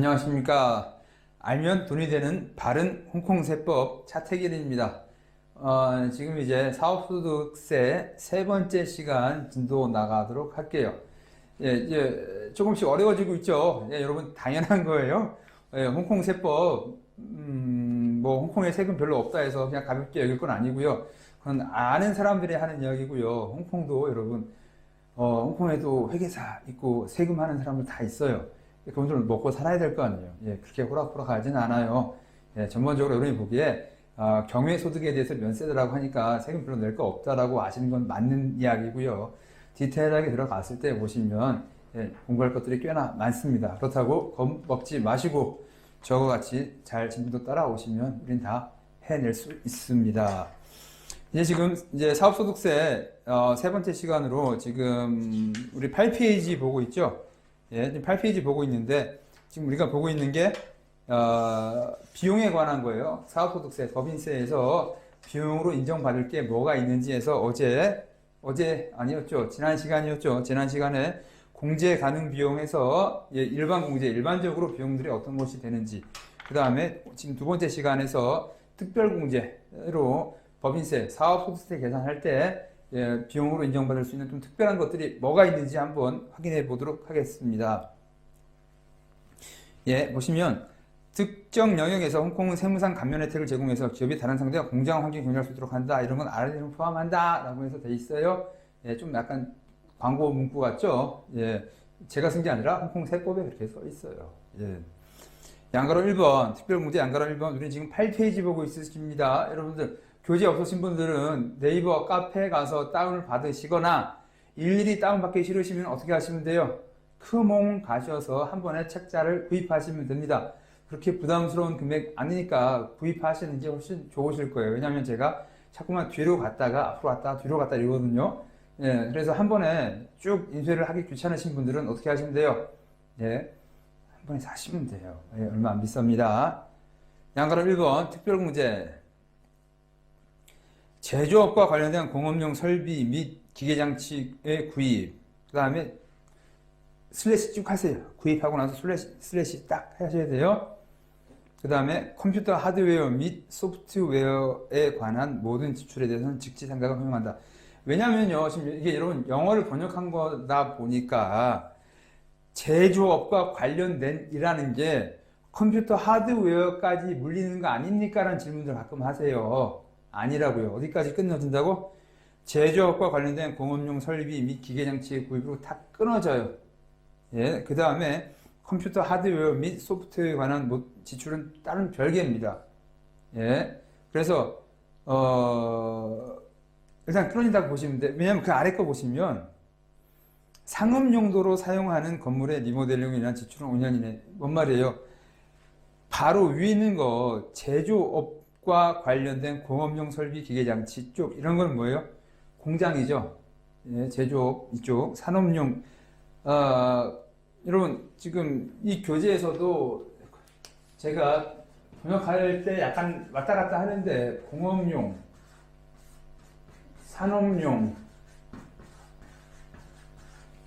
안녕하십니까. 알면 돈이 되는 바른 홍콩 세법 차태길입니다. 어, 지금 이제 사업소득세 세 번째 시간 진도 나가도록 할게요. 예, 이제 조금씩 어려워지고 있죠. 예, 여러분 당연한 거예요. 예, 홍콩 세법, 음, 뭐 홍콩에 세금 별로 없다 해서 그냥 가볍게 여길 건 아니고요. 그건 아는 사람들이 하는 이야기고요. 홍콩도 여러분, 어, 홍콩에도 회계사 있고 세금 하는 사람들 다 있어요. 돈좀 먹고 살아야 될 거 아니에요. 예, 그렇게 호락호락 하진 않아요. 예, 전반적으로 여러분이 보기에 아, 경외 소득에 대해서 면세더라고 하니까 세금 별로 낼 거 없다라고 아시는 건 맞는 이야기고요. 디테일하게 들어갔을 때 보시면 예, 공부할 것들이 꽤나 많습니다. 그렇다고 겁먹지 마시고 저와 같이 잘 진도 따라오시면 우린 다 해낼 수 있습니다. 이제 지금 이제 사업소득세 어, 세 번째 시간으로 지금 우리 8페이지 보고 있죠? 예, 지금 8페이지 보고 있는데 지금 우리가 보고 있는 게 어, 비용에 관한 거예요. 사업소득세, 법인세에서 비용으로 인정받을 게 뭐가 있는지 해서 어제 어제 아니었죠. 지난 시간이었죠. 지난 시간에 공제 가능 비용에서 예, 일반 공제, 일반적으로 비용들이 어떤 것이 되는지 그 다음에 지금 두 번째 시간에서 특별 공제로 법인세, 사업소득세 계산할 때 예, 비용으로 인정받을 수 있는 좀 특별한 것들이 뭐가 있는지 한번 확인해 보도록 하겠습니다. 예, 보시면 특정 영역에서 홍콩은 세무상 감면 혜택을 제공해서 기업이 다른 상대와 공정한 환경에 경쟁할 수 있도록 한다. 이런 건 알아내는 포함한다. 라고 해서 돼 있어요. 예, 좀 약간 광고 문구 같죠? 예, 제가 쓴 게 아니라 홍콩 세법에 그렇게 써 있어요. 예. 양가로 1번, 특별 문제 양가로 1번, 우리는 지금 8페이지 보고 있으십니다. 여러분들, 교재 없으신 분들은 네이버 카페 가서 다운을 받으시거나 일일이 다운받기 싫으시면 어떻게 하시면 돼요? 크몽 가셔서 한 번에 책자를 구입하시면 됩니다. 그렇게 부담스러운 금액 아니니까 구입하시는 게 훨씬 좋으실 거예요. 왜냐하면 제가 자꾸만 뒤로 갔다가 앞으로 갔다가 뒤로 갔다 이러거든요. 예, 그래서 한 번에 쭉 인쇄를 하기 귀찮으신 분들은 어떻게 하시면 돼요? 예, 한 번에 사시면 돼요. 예, 얼마 안 비쌉니다. 양가로 1번 특별공제 제조업과 관련된 공업용 설비 및 기계장치의 구입 그 다음에 슬래시 쭉 하세요. 구입하고 나서 슬래시, 슬래시 딱 하셔야 돼요. 그 다음에 컴퓨터 하드웨어 및 소프트웨어에 관한 모든 지출에 대해서는 직지 상각을 허용한다. 왜냐면요, 지금 이게 여러분 영어를 번역한 거다 보니까 제조업과 관련된 이라는 게 컴퓨터 하드웨어까지 물리는 거 아닙니까? 라는 질문들 가끔 하세요. 아니라고요. 어디까지 끊어진다고? 제조업과 관련된 공업용 설비 및 기계장치의 구입으로 다 끊어져요. 예, 그 다음에 컴퓨터 하드웨어 및 소프트웨어에 관한 뭐 지출은 다른 별개입니다. 예, 그래서 어, 일단 끊어진다고 보시면 돼. 왜냐면 그 아래 거 보시면 상업 용도로 사용하는 건물의 리모델링에 대한 지출은 5년 이내. 뭔 말이에요? 바로 위에 있는 거 제조업 과 관련된 공업용 설비 기계장치 쪽 이런 건 뭐예요? 공장이죠. 예, 제조업 이쪽 산업용 어, 여러분 지금 이 교재에서도 제가 번역할 때 약간 왔다 갔다 하는데 공업용, 산업용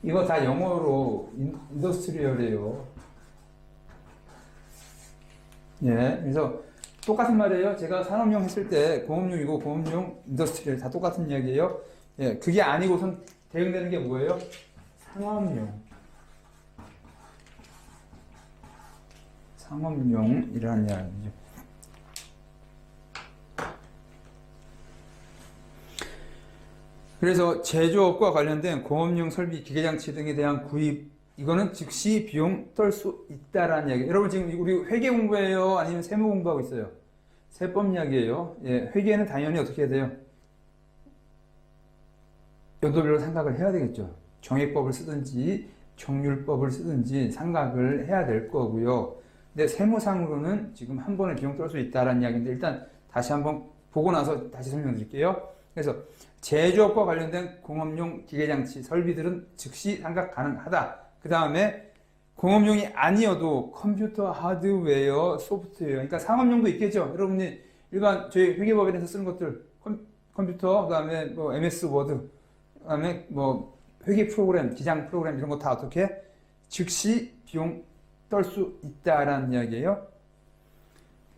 이거 다 영어로 인- 인더스트리얼이에요. 예, 그래서 똑같은 말이에요. 제가 산업용 했을 때 공업용이고 공업용, 인더스트리얼 다 똑같은 이야기예요. 예, 그게 아니고선 대응되는 게 뭐예요? 상업용. 상업용이라는 이야기죠. 그래서 제조업과 관련된 공업용 설비, 기계장치 등에 대한 구입 이거는 즉시 비용 떨 수 있다라는 이야기. 여러분 지금 우리 회계 공부해요, 아니면 세무 공부하고 있어요? 세법 이야기예요. 예, 회계는 당연히 어떻게 해야 돼요? 연도별로 상각을 해야 되겠죠. 정액법을 쓰든지 정률법을 쓰든지 상각을 해야 될 거고요. 근데 세무상으로는 지금 한 번에 비용 떨 수 있다라는 이야기인데 일단 다시 한번 보고 나서 다시 설명드릴게요. 그래서 제조업과 관련된 공업용 기계장치 설비들은 즉시 상각 가능하다. 그 다음에 공업용이 아니어도 컴퓨터 하드웨어 소프트웨어 그러니까 상업용도 있겠죠. 여러분이 일반 저희 회계법인에서 쓰는 것들 컴, 컴퓨터 그 다음에 뭐 MS 워드 그 다음에 뭐 회계 프로그램, 기장 프로그램 이런 거 다 어떻게 즉시 비용 떨 수 있다라는 이야기예요.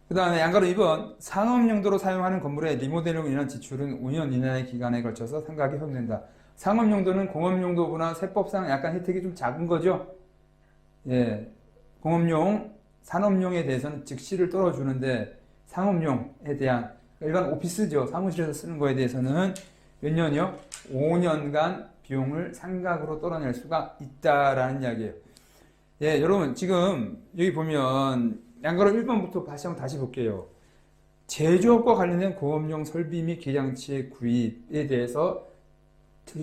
그 다음에 양가로 2번 상업 용도로 사용하는 건물의 리모델링으로 인한 지출은 5년 이내의 기간에 걸쳐서 상각이 협된다. 상업 용도는 공업 용도보다 세법상 약간 혜택이 좀 작은 거죠. 예, 공업용, 산업용에 대해서는 즉시를 떨어주는데 상업용에 대한 일반 오피스죠. 사무실에서 쓰는 거에 대해서는 몇 년이요? 5년간 비용을 상각으로 떨어낼 수가 있다라는 이야기예요. 예, 여러분 지금 여기 보면 양가로 1번부터 다시 한번 다시 볼게요. 제조업과 관련된 공업용 설비 및 기장치의 구입에 대해서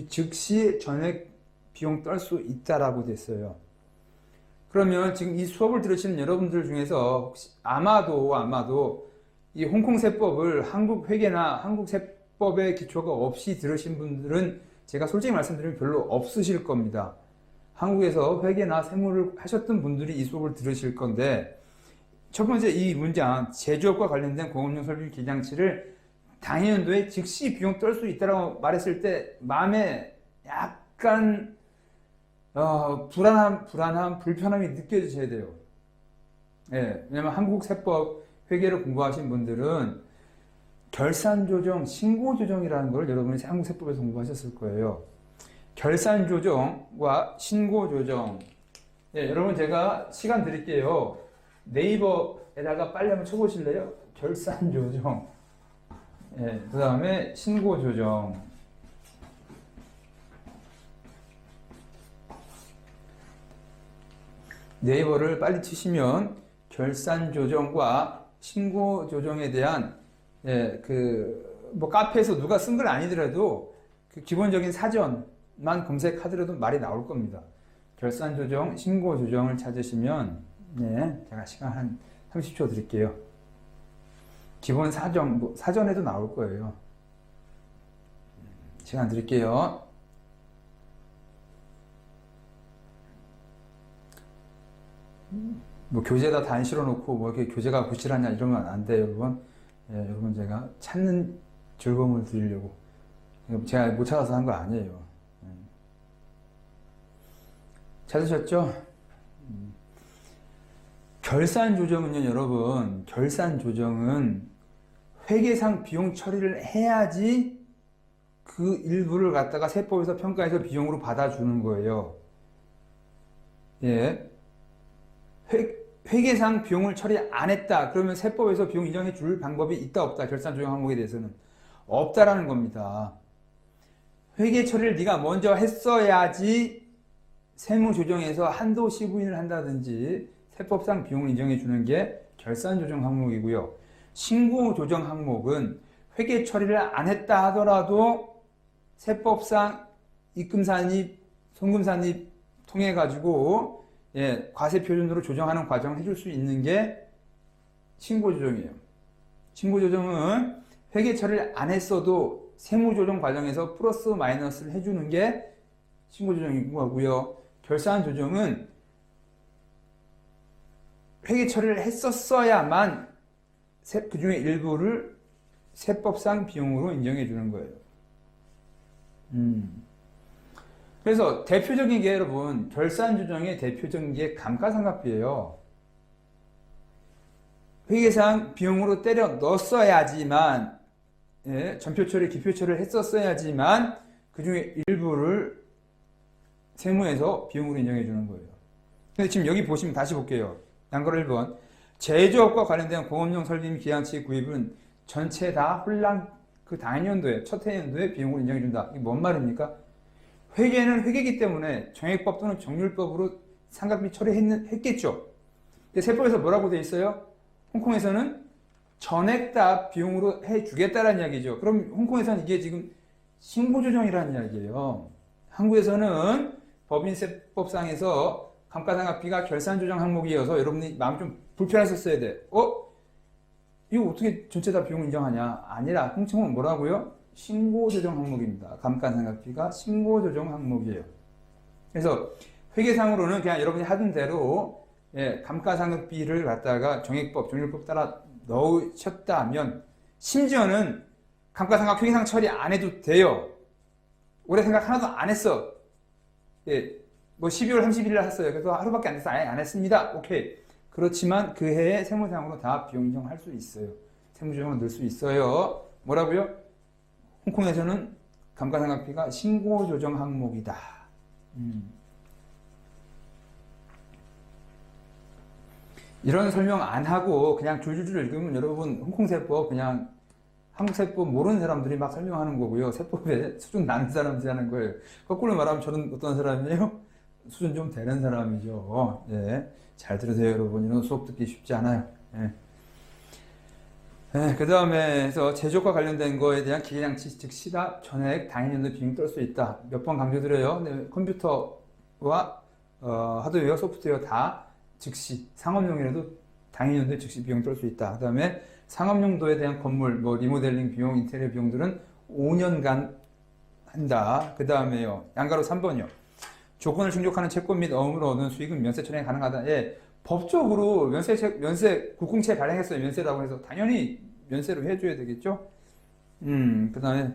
즉시 전액 비용 떨 수 있다라고 됐어요. 그러면 지금 이 수업을 들으시는 여러분들 중에서 혹시 아마도 아마도 이 홍콩 세법을 한국 회계나 한국 세법의 기초가 없이 들으신 분들은 제가 솔직히 말씀드리면 별로 없으실 겁니다. 한국에서 회계나 세무를 하셨던 분들이 이 수업을 들으실 건데 첫 번째 이 문장 제조업과 관련된 공업용 설비 기장치를 당해연도에 즉시 비용 떨 수 있다라고 말했을 때 마음에 약간 어, 불안함, 불안함, 불편함이 느껴지셔야 돼요. 예, 왜냐면 한국 세법 회계를 공부하신 분들은 결산 조정, 신고 조정이라는 걸 여러분이 한국 세법에서 공부하셨을 거예요. 결산 조정과 신고 조정. 예, 여러분 제가 시간 드릴게요. 네이버에다가 빨리 한번 쳐보실래요? 결산 조정. 예, 그 다음에 신고 조정. 네이버를 빨리 치시면 결산 조정과 신고 조정에 대한 예, 그 뭐 카페에서 누가 쓴걸 아니더라도 그 기본적인 사전만 검색하더라도 말이 나올 겁니다. 결산 조정, 신고 조정을 찾으시면 예, 제가 시간 한 30초 드릴게요. 기본 사전 뭐 사전에도 나올 거예요. 시간 드릴게요. 뭐 교재에다 다안 실어놓고 뭐 이렇게 교재가 부실하냐 이러면 안 돼요, 여러분. 예, 여러분 제가 찾는 즐거움을 드리려고 제가 못 찾아서 한 거 아니에요. 예. 찾으셨죠? 음. 결산 조정은요, 여러분. 결산 조정은 회계상 비용 처리를 해야지 그 일부를 갖다가 세법에서 평가해서 비용으로 받아주는 거예요. 예. 회, 회계상 비용을 처리 안 했다. 그러면 세법에서 비용 인정해 줄 방법이 있다 없다. 결산 조정 항목에 대해서는 없다라는 겁니다. 회계 처리를 네가 먼저 했어야지 세무 조정에서 한도 시부인을 한다든지 세법상 비용을 인정해 주는 게 결산 조정 항목이고요. 신고 조정 항목은 회계 처리를 안 했다 하더라도 세법상 입금산입, 송금산입 통해 가지고 예, 과세 표준으로 조정하는 과정을 해줄 수 있는 게 신고 조정이에요. 신고 조정은 회계 처리를 안 했어도 세무 조정 과정에서 플러스 마이너스를 해주는 게 신고 조정이고요. 결산 조정은 회계 처리를 했었어야만 그 중에 일부를 세법상 비용으로 인정해 주는 거예요. 음. 그래서 대표적인 게 여러분 결산 조정의 대표적인 게 감가상각비예요. 회계상 비용으로 때려 넣었어야지만 예, 전표 처리, 기표 처리를 했었어야지만 그 중에 일부를 세무에서 비용으로 인정해 주는 거예요. 근데 지금 여기 보시면 다시 볼게요. 양거로 1번 제조업과 관련된 공업용 설비 및 기한치 구입은 전체 다 혼란 그 당연도에 첫 해연도에 비용으로 인정해 준다. 이게 뭔 말입니까? 회계는 회계이기 때문에 정액법 또는 정률법으로 상각비 처리했겠죠. 근데 세법에서 뭐라고 돼 있어요? 홍콩에서는 전액 다 비용으로 해주겠다라는 이야기죠. 그럼 홍콩에서는 이게 지금 신고조정이라는 이야기예요. 한국에서는 법인세법상에서 감가상각비가 결산조정 항목이어서 여러분이 마음 좀 불편했었어야 돼. 어? 이거 어떻게 전체 다 비용 인정하냐? 아니라 홍콩은 뭐라고요? 신고 조정 항목입니다. 감가상각비가 신고 조정 항목이에요. 그래서 회계상으로는 그냥 여러분이 하던 대로 예, 감가상각비를 갖다가 정액법, 정률법 따라 넣으셨다면 심지어는 감가상각 회계상 처리 안 해도 돼요. 올해 생각 하나도 안 했어. 예, 뭐 12월 30일 날 했어요. 그래서 하루밖에 안 돼서 아예 안 했습니다. 오케이. 그렇지만 그 해에 세무상으로 다 비용 인정할 수 있어요. 세무조정을 넣을 수 있어요. 뭐라고요? 홍콩에서는 감가상각비가 신고조정 항목이다. 음. 이런 설명 안 하고 그냥 줄줄줄 읽으면 여러분 홍콩세법 그냥 한국세법 모르는 사람들이 막 설명하는 거고요. 세법에 수준 낮은 사람들이 하는 거예요. 거꾸로 말하면 저는 어떤 사람이에요? 수준 좀 되는 사람이죠. 예. 잘 들으세요, 여러분. 이런 수업 듣기 쉽지 않아요. 예. 그 다음에 해서 제조과 관련된 거에 대한 기계장치, 즉 시답, 전액, 당연연도 비용 떨 수 있다. 몇 번 강조드려요. 네, 컴퓨터와 어, 하드웨어, 소프트웨어 다 즉시, 상업용이라도 당연연도 즉시 비용 떨 수 있다. 그 다음에 상업용도에 대한 건물, 뭐 리모델링 비용, 인테리어 비용들은 5년간 한다. 그 다음에요. 양가로 3번이요. 조건을 충족하는 채권 및 어음으로 얻은 수익은 면세 처리가 가능하다. 예. 법적으로 면세, 채- 면세, 국공채 발행했어요. 면세라고 해서 당연히 면세로 해줘야 되겠죠? 음, 그 다음에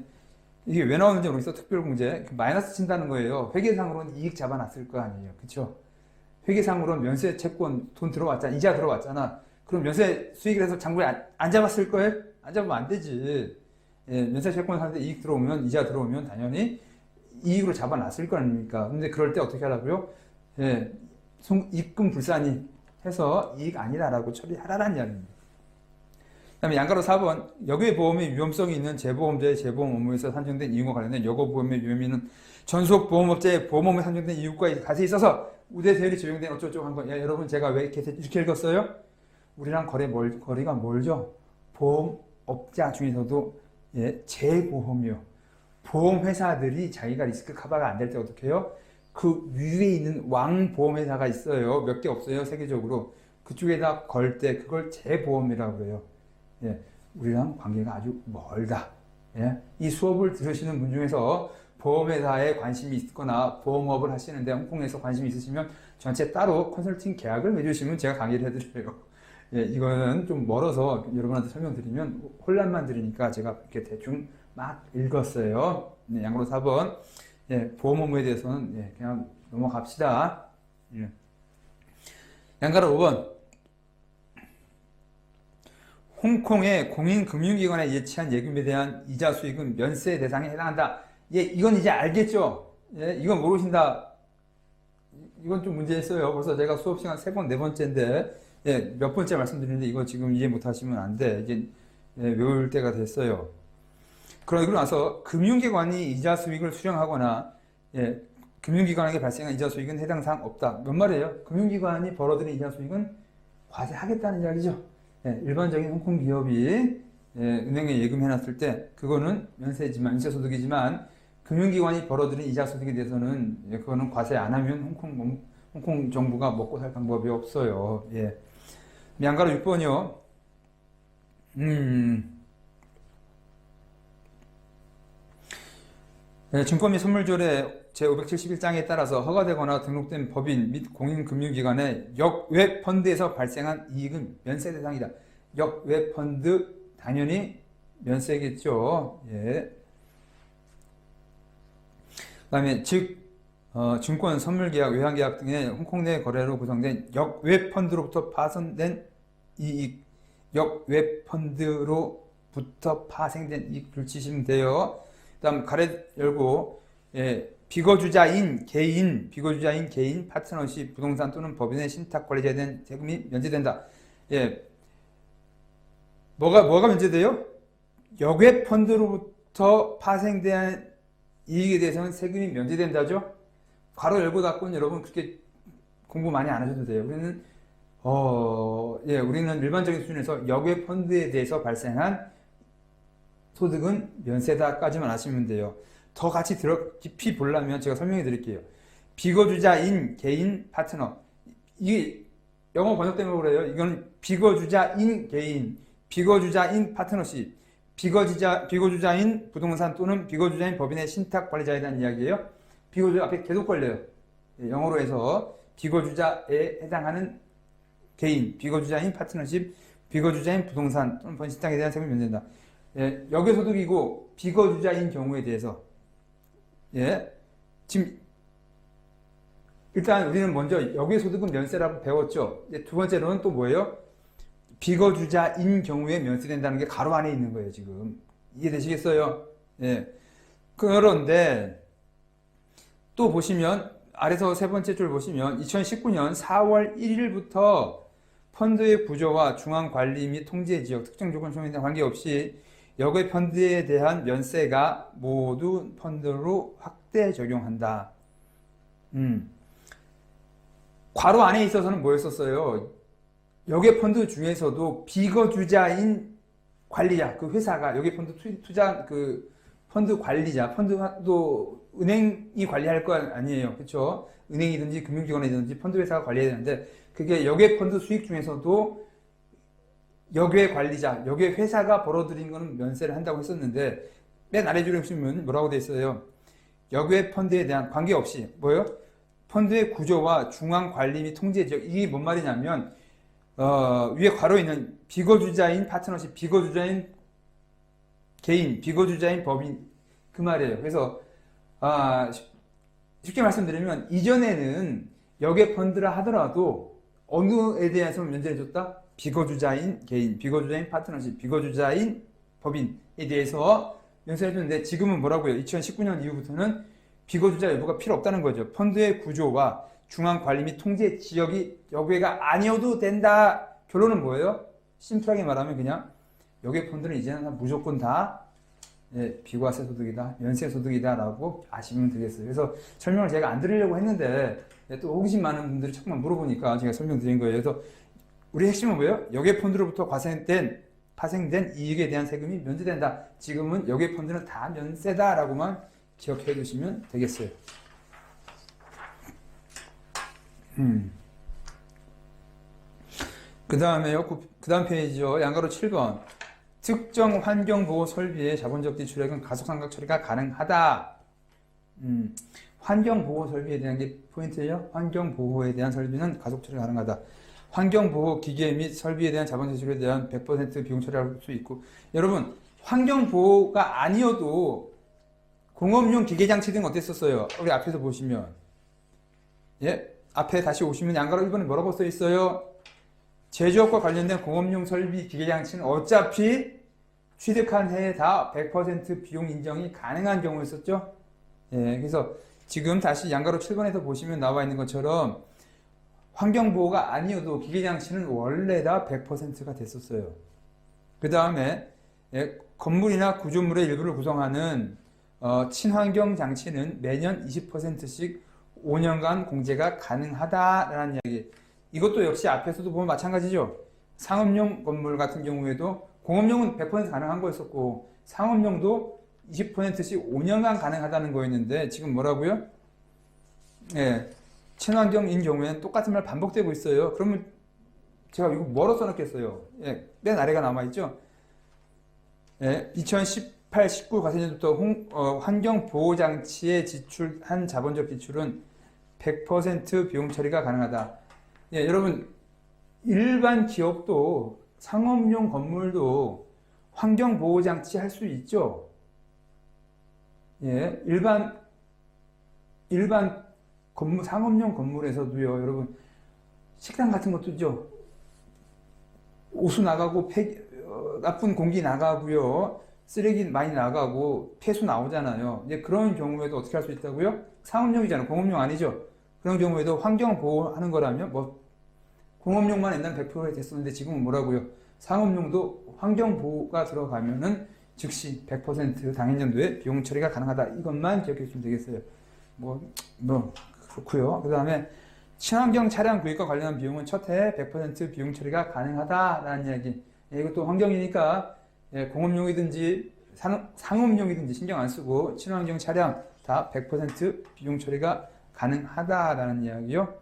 이게 왜 나오는지 모르겠어. 특별공제. 그 마이너스 친다는 거예요. 회계상으로는 이익 잡아놨을 거 아니에요. 그쵸? 회계상으로는 면세 채권 돈 들어왔잖아. 이자 들어왔잖아. 그럼 면세 수익을 해서 장부에 안, 안 잡았을 거예요? 안 잡으면 안 되지. 예, 면세 채권 사는데 이익 들어오면, 이자 들어오면 당연히 이익으로 잡아놨을 거 아닙니까? 근데 그럴 때 어떻게 하라고요? 예, 송- 입금 불산이 해서 이익 아니다라고 처리하라는 이야기입니다. 그 다음에 양가로 4번 여기에 보험의 위험성이 있는 재보험자의 재보험 업무에서 산정된 이유와 관련된 여거보험의 위험이는 전속 보험업자의 보험 업무에 산정된 이유과 같이 있어서 우대 대열이 적용된 어쩌고저쩌고 한 거. 야, 여러분 제가 왜 이렇게 이렇게 읽었어요? 우리랑 거래 멀, 거리가 멀죠? 보험업자 중에서도 예, 재보험이요. 보험회사들이 자기가 리스크 커버가 안 될 때 어떻게 해요? 그 위에 있는 왕보험회사가 있어요. 몇 개 없어요, 세계적으로. 그쪽에다 걸 때 그걸 재보험이라고 그래요. 예, 우리랑 관계가 아주 멀다. 예, 이 수업을 들으시는 분 중에서 보험회사에 관심이 있거나 보험업을 하시는데 홍콩에서 관심이 있으시면 전체 따로 컨설팅 계약을 맺으시면 제가 강의를 해드려요. 예, 이거는 좀 멀어서 여러분한테 설명드리면 혼란만 드리니까 제가 이렇게 대충 막 읽었어요. 네, 양으로 4번. 예, 보험 업무에 대해서는 예, 그냥 넘어갑시다. 예. 양가로 5번. 홍콩의 공인금융기관에 예치한 예금에 대한 이자 수익은 면세 대상에 해당한다. 예, 이건 이제 알겠죠? 예, 이건 모르신다. 이건 좀 문제 있어요. 벌써 제가 수업 시간 세 번, 네 번째인데, 예, 몇 번째 말씀드리는데 이거 지금 이해 못 하시면 안 돼. 이제 예, 외울 때가 됐어요. 그러고 나서 금융기관이 이자 수익을 수령하거나, 예, 금융기관에게 발생한 이자 수익은 해당 사항 없다. 뭔 말이에요? 금융기관이 벌어들인 이자 수익은 과세하겠다는 이야기죠. 예, 일반적인 홍콩 기업이 예, 은행에 예금해놨을 때 그거는 면세지만 면세소득이지만 금융기관이 벌어들인 이자 소득에 대해서는 예, 그거는 과세 안 하면 홍콩 홍콩 정부가 먹고 살 방법이 없어요. 예. 양가로 6번이요. 음. 예, 증권 및 선물조례 제571장에 따라서 허가되거나 등록된 법인 및 공인금융기관의 역외 펀드에서 발생한 이익은 면세 대상이다. 역외 펀드 당연히 면세겠죠. 예. 그 다음에 즉 어, 증권 선물 계약, 외환 계약 등의 홍콩 내 거래로 구성된 역외 펀드로부터 파손된 이익, 역외 펀드로부터 파생된 이익 불치시면 돼요. 그다음 가래 열고 예, 비거주자인 개인, 비거주자인 개인, 파트너십, 부동산 또는 법인의 신탁 관리자에 대한 세금이 면제된다. 예, 뭐가 뭐가 면제돼요? 역외 펀드로부터 파생된 이익에 대해서는 세금이 면제된다죠. 괄호 열고 닫고는 여러분 그렇게 공부 많이 안 하셔도 돼요. 우리는 어, 예, 우리는 일반적인 수준에서 역외 펀드에 대해서 발생한 소득은 면세다까지만 아시면 돼요. 더 같이 들어 깊이 보려면 제가 설명해 드릴게요. 비거주자인 개인 파트너 이게 영어 번역 때문에 그래요. 이건 비거주자인 개인, 비거주자인 파트너십, 비거주자 비거주자인 부동산 또는 비거주자인 법인의 신탁 관리자에 대한 이야기예요. 비거주자 앞에 계속 걸려요. 예, 영어로 해서 비거주자에 해당하는 개인, 비거주자인 파트너십, 비거주자인 부동산 또는 번신탁에 대한 세금이 면제된다. 예, 역외소득이고 비거주자인 경우에 대해서 예, 지금 일단 우리는 먼저 여기에 소득은 면세라고 배웠죠. 두 번째로는 또 뭐예요? 비거주자인 경우에 면세된다는 게 가로 안에 있는 거예요, 지금. 이해되시겠어요? 예. 그런데 또 보시면 아래서 세 번째 줄 보시면 2019년 4월 1일부터 펀드의 구조와 중앙 관리 및 통제 지역 특정 조건 조건에 관계없이 여객 펀드에 대한 면세가 모두 펀드로 확대 적용한다. 음. 괄호 안에 있어서는 뭐였었어요? 여객 펀드 중에서도 비거주자인 관리자, 그 회사가 여객 펀드 투- 투자 그 펀드 관리자, 펀드 도 은행이 관리할 거 아니에요. 그렇죠? 은행이든지 금융기관이든지 펀드 회사가 관리해야 되는데 그게 여객 펀드 수익 중에서도 여객 관리자, 여객 회사가 벌어들인 거는 면세를 한다고 했었는데 맨 아래 줄에 보시면 뭐라고 돼 있어요? 여객 펀드에 대한 관계 없이 뭐요? 펀드의 구조와 중앙 관리 및 통제 지역 이게 뭔 말이냐면 어, 위에 괄호 있는 비거주자인 파트너십, 비거주자인 개인, 비거주자인 법인 그 말이에요. 그래서 아, 쉽- 쉽게 말씀드리면 이전에는 여객 펀드라 하더라도 어느에 대해서 면제를 줬다? 비거주자인 개인, 비거주자인 파트너십, 비거주자인 법인에 대해서 면세를 줬는데 지금은 뭐라고요? 2019년 이후부터는 비거주자 여부가 필요 없다는 거죠. 펀드의 구조와 중앙 관리 및 통제 지역이 여기가 아니어도 된다. 결론은 뭐예요? 심플하게 말하면 그냥 여객 펀드는 이제는 다 무조건 다 예, 비과세 소득이다, 면세 소득이다라고 아시면 되겠어요. 그래서 설명을 제가 안 드리려고 했는데 예, 또 호기심 많은 분들이 자꾸만 물어보니까 제가 설명드린 거예요. 그래서 우리 핵심은 뭐예요? 여객 펀드로부터 과세된 파생된 이익에 대한 세금이 면제된다. 지금은 여객 펀드는 다 면세다라고만 기억해 두시면 되겠어요. 음. 그 다음에요. 그 다음 페이지요. 양가로 7번. 특정 환경보호 설비의 자본적 지출액은 가속상각 처리가 가능하다. 음, 환경보호 설비에 대한 게 포인트예요. 환경보호에 대한 설비는 가속 처리가 가능하다. 환경보호 기계 및 설비에 대한 자본 지출에 대한 100% 비용 처리할 수 있고 여러분 환경보호가 아니어도 공업용 기계장치 등 어땠었어요? 우리 앞에서 보시면 예 앞에 다시 오시면 양가로 1번에 뭐라고 써 있어요? 제조업과 관련된 공업용 설비 기계장치는 어차피 취득한 해에 다 100% 비용 인정이 가능한 경우였었죠. 예, 그래서 지금 다시 양가로 7번에서 보시면 나와 있는 것처럼 환경보호가 아니어도 기계장치는 원래 다 100%가 됐었어요. 그 다음에 예, 건물이나 구조물의 일부를 구성하는 어, 친환경 장치는 매년 20%씩 5년간 공제가 가능하다라는 이야기. 이것도 역시 앞에서도 보면 마찬가지죠. 상업용 건물 같은 경우에도 공업용은 100% 가능한 거였었고 상업용도 20%씩 5년간 가능하다는 거였는데 지금 뭐라고요? 예, 친환경인 경우에는 똑같은 말 반복되고 있어요. 그러면 제가 이거 뭐로 써놨겠어요? 예, 맨 아래가 남아있죠? 예, 2018, 19 과세년부터 홍- 어, 환경보호장치에 지출한 자본적 지출은 100% 비용 처리가 가능하다. 예, 여러분, 일반 기업도 상업용 건물도 환경보호장치 할 수 있죠? 예, 일반, 일반 건물, 상업용 건물에서도요, 여러분, 식당 같은 것도 있죠? 오수 나가고, 폐, 어, 나쁜 공기 나가고요, 쓰레기 많이 나가고, 폐수 나오잖아요. 이제 그런 경우에도 어떻게 할 수 있다고요? 상업용이잖아요. 공업용 아니죠? 그런 경우에도 환경 보호하는 거라면, 뭐, 공업용만 옛날 100%에 됐었는데 지금은 뭐라고요? 상업용도 환경 보호가 들어가면은 즉시 100% 당해년도에 비용 처리가 가능하다. 이것만 기억해 주시면 되겠어요. 뭐, 뭐, 그렇고요. 그 다음에 친환경 차량 구입과 관련한 비용은 첫 해에 100% 비용 처리가 가능하다라는 이야기. 예, 이것도 환경이니까 예, 공업용이든지 산, 상업용이든지 신경 안 쓰고 친환경 차량 다 100% 비용 처리가 가능하다라는 이야기요.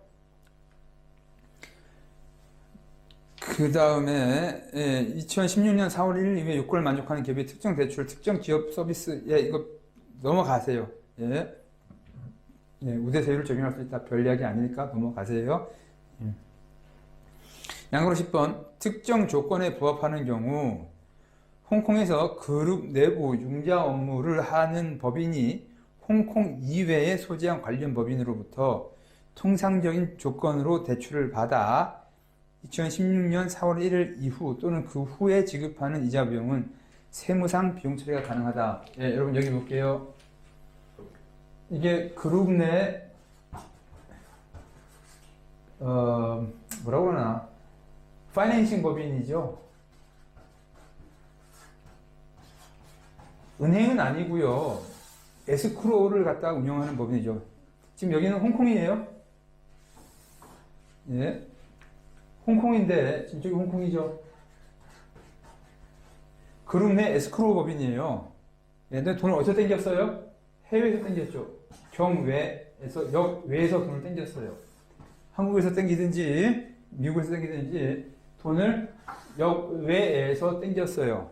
그 다음에 2016년 4월 1일 이후에 요건을 만족하는 기업의 특정 대출, 특정 기업 서비스 예 이거 넘어가세요. 예, 예 우대세율을 적용할 수 있다. 별 이야기 아니니까 넘어가세요. 예. 양으로 10번 특정 조건에 부합하는 경우 홍콩에서 그룹 내부 융자 업무를 하는 법인이 홍콩 이외에 소재한 관련 법인으로부터 통상적인 조건으로 대출을 받아 2016년 4월 1일 이후 또는 그 후에 지급하는 이자 비용은 세무상 비용 처리가 가능하다. 예, 여러분 여기 볼게요. 이게 그룹 내 어, 뭐라고 하나 파이낸싱 법인이죠. 은행은 아니고요. 에스크로를 갖다 운영하는 법인이죠. 지금 여기는 홍콩이에요. 예. 홍콩인데 지금 저기 홍콩이죠. 그룹 내 에스크로 법인이에요. 예, 근데 돈을 어디서 땡겼어요? 해외에서 땡겼죠. 경외에서 역외에서 돈을 땡겼어요. 한국에서 땡기든지 미국에서 땡기든지 돈을 역외에서 땡겼어요.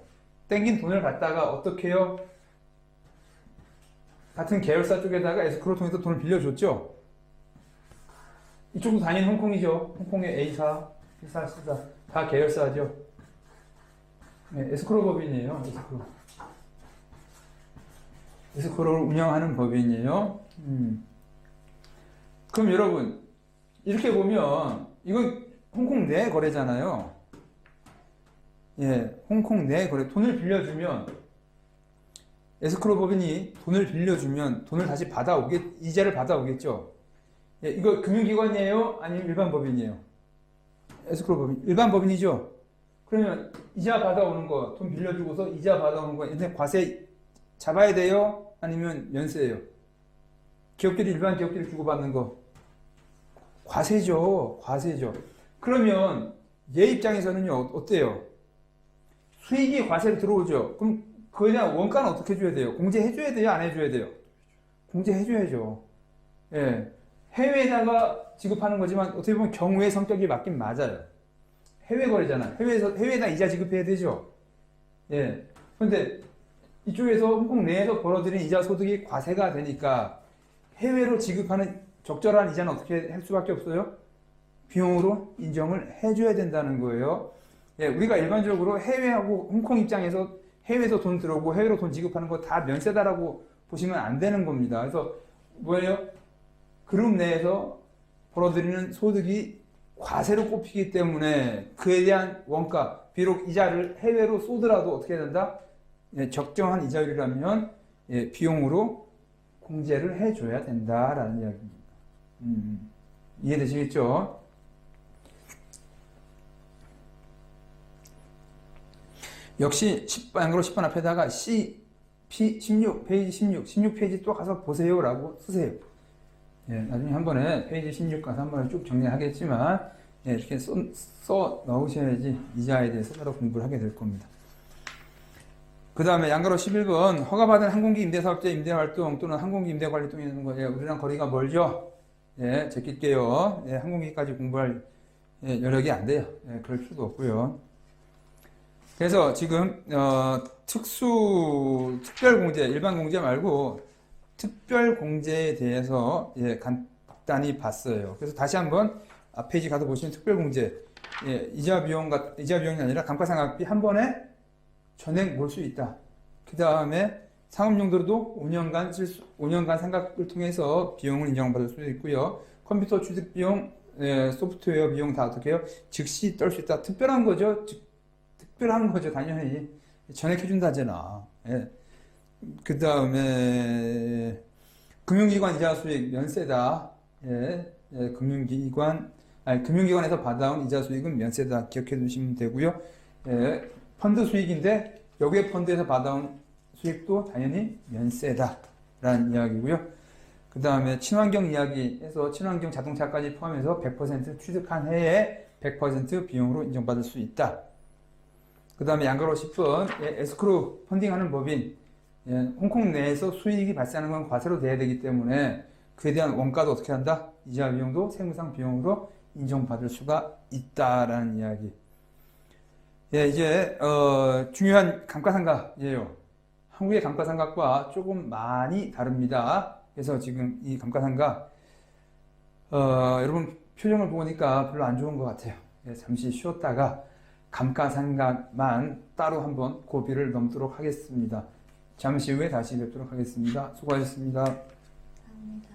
땡긴 돈을 갖다가 어떻게 해요? 같은 계열사 쪽에다가 에스크로 통해서 돈을 빌려줬죠. 이쪽도 당연히 홍콩이죠. 홍콩의 A사, B사, C사 다 계열사죠. 네, 에스크로 법인이에요. 에스크로. 에스크로를 운영하는 법인이에요. 음. 그럼 여러분 이렇게 보면 이거 홍콩 내 거래잖아요. 예, 홍콩 내 거래 돈을 빌려주면 에스크로 법인이 돈을 빌려주면 돈을 다시 받아오겠 이자를 받아오겠죠. 예, 이거 금융기관이에요? 아니면 일반 법인이에요? 에스크로 법인 일반 법인이죠. 그러면 이자 받아오는 거, 돈 빌려주고서 이자 받아오는 거, 인생 과세 잡아야 돼요? 아니면 면세예요? 기업들이 일반 기업들이 주고받는 거 과세죠, 과세죠. 그러면 얘 입장에서는요 어때요? 수익이 과세로 들어오죠. 그럼 대한 원가는 어떻게 해줘야 돼요? 공제해줘야 돼요? 안 해줘야 돼요? 공제해줘야죠. 예. 해외에다가 지급하는 거지만 어떻게 보면 경우의 성격이 맞긴 맞아요. 해외 거래잖아. 해외에서 해외에다 이자 지급해야 되죠. 예. 그런데 이쪽에서 홍콩 내에서 벌어들인 이자 소득이 과세가 되니까 해외로 지급하는 적절한 이자는 어떻게 할 수밖에 없어요? 비용으로 인정을 해줘야 된다는 거예요. 예, 우리가 일반적으로 해외하고 홍콩 입장에서 해외에서 돈 들어오고 해외로 돈 지급하는 거 다 면세다라고 보시면 안 되는 겁니다. 그래서 뭐예요? 그룹 내에서 벌어들이는 소득이 과세로 꼽히기 때문에 그에 대한 원가, 비록 이자를 해외로 쏘더라도 어떻게 된다? 예, 적정한 이자율이라면 예, 비용으로 공제를 해줘야 된다라는 이야기입니다. 음, 이해되시겠죠? 역시 10방으로 10번 앞에다가 C, P 16, 페이지 16, 16페이지 또 가서 보세요 라고 쓰세요. 예, 나중에 한 번에 페이지 16 가서 한 번에 쭉 정리하겠지만, 예, 이렇게 써, 써 넣으셔야지 이자에 대해서 따로 공부를 하게 될 겁니다. 그 다음에 양가로 11번 허가받은 항공기 임대사업자 임대활동 또는 항공기 임대관리동에 있는 거예요. 우리랑 거리가 멀죠? 예, 제낄게요. 예, 항공기까지 공부할 예, 여력이 안 돼요. 예, 그럴 필요도 없고요. 그래서 지금 어, 특수 특별 공제, 일반 공제 말고 특별 공제에 대해서 예, 간단히 봤어요. 그래서 다시 한번 앞 페이지 가서 보시면 특별 공제, 예, 이자 비용 같 이자 비용이 아니라 감가상각비 한 번에 전액 몰 수 있다. 그 다음에 상업 용도로도 5년간 쓸 수, 5년간 상각을 통해서 비용을 인정받을 수도 있고요. 컴퓨터 취득 비용, 예, 소프트웨어 비용 다 어떻게 해요? 즉시 떨 수 있다. 특별한 거죠. 즉, 특별한 거죠. 당연히 전액해 준다잖아. 예. 그 다음에 금융기관 이자 수익 면세다. 예, 예, 금융기관 아니 금융기관에서 받아온 이자 수익은 면세다. 기억해 두시면 되고요. 예, 펀드 수익인데 여기에 펀드에서 받아온 수익도 당연히 면세다라는 이야기고요. 그 다음에 친환경 이야기에서 친환경 자동차까지 포함해서 100% 취득한 해에 100% 비용으로 인정받을 수 있다. 그 다음에 양가로 10번 예, 에스크로 펀딩하는 법인 예, 홍콩 내에서 수익이 발생하는 건 과세로 돼야 되기 때문에 그에 대한 원가도 어떻게 한다? 이자 비용도 세무상 비용으로 인정받을 수가 있다라는 이야기. 예, 이제 어, 중요한 감가상각이에요. 한국의 감가상각과 조금 많이 다릅니다. 그래서 지금 이 감가상각 어, 여러분 표정을 보니까 별로 안 좋은 것 같아요. 예, 잠시 쉬었다가 감가상각만 따로 한번 고비를 넘도록 하겠습니다. 잠시 후에 다시 뵙도록 하겠습니다. 수고하셨습니다. 감사합니다.